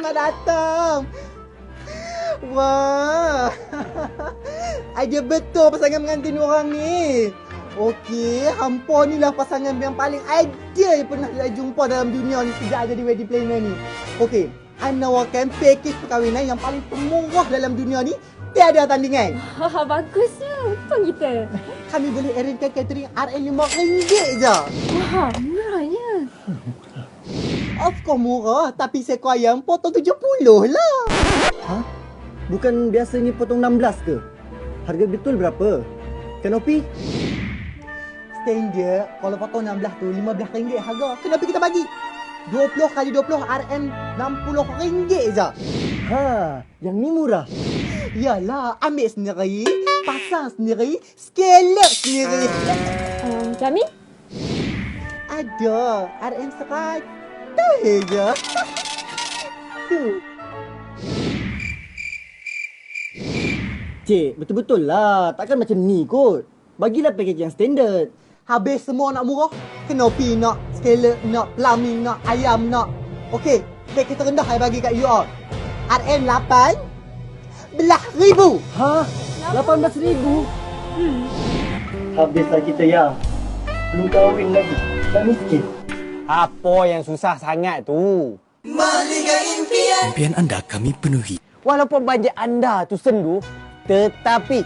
Selamat datang. Wah. Ada betul pasangan pengantin orang ni. Okey, hampa ni lah pasangan yang paling ideal yang pernah saya jumpa dalam dunia ni sejak ada di wedding planner ni. Okey, I nawarkan package perkahwinan yang paling termurah dalam dunia ni tiada tandingan. Haha, bagusnya. Untung kita. Kami boleh arrangekan catering RM5 je. Wah, murahnya. Of course murah tapi seekor ayam potong 70 lah. Ha? Bukan biasanya potong 16 ke? Harga betul berapa? Kenopi? Standard kalau potong 16 tu RM15 harga. Kan, Kenapa kita bagi? 20 kali 20 RM60 je. Ha, yang ni murah. Yalah, ambil sendiri, pasang sendiri, scale up sendiri. Um, kami? Ada, RM100 mata. Cik, betul-betul lah. Takkan macam ni kot. Bagilah pakej yang standard. Habis semua nak murah. Kenopi nak, scaler nak, plumbing nak, ayam nak. Okey, pakej terendah saya bagi kat you all. RM8, belah ribu. Ha? RM18,000? ribu? Hmm. Habislah kita ya. Belum kahwin lagi. Tak miskin. Apa yang susah sangat tu? Impian anda kami penuhi. Walaupun bajet anda tu sendu, tetapi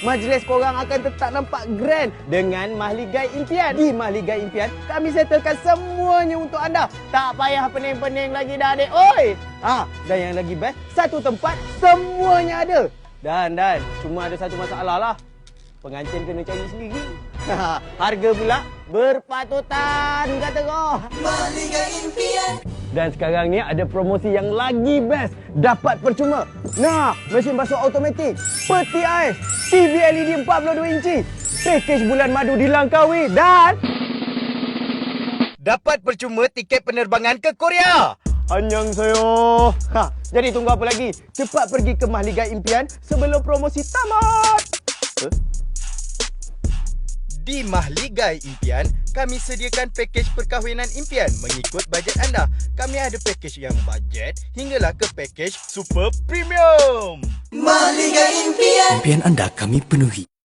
majlis korang akan tetap nampak grand dengan Mahligai Impian. Di Mahligai Impian, kami settlekan semuanya untuk anda. Tak payah pening-pening lagi dah adik. Oi! Ah, dan yang lagi best, satu tempat semuanya ada. Dan dan cuma ada satu masalah lah. Pengantin kena cari sendiri. Harga pula berpatutan kata kau. Dan sekarang ni ada promosi yang lagi best. Dapat percuma. Nah, mesin basuh automatik, peti ais, TV LED 42 inci, package bulan madu di Langkawi dan dapat percuma tiket penerbangan ke Korea. Anyang sayo. Ha, jadi tunggu apa lagi? Cepat pergi ke Mahligai Impian sebelum promosi tamat. Huh? Di Mahligai Impian, kami sediakan pakej perkahwinan impian mengikut bajet anda. Kami ada pakej yang bajet hinggalah ke pakej super premium. Impian anda kami penuhi.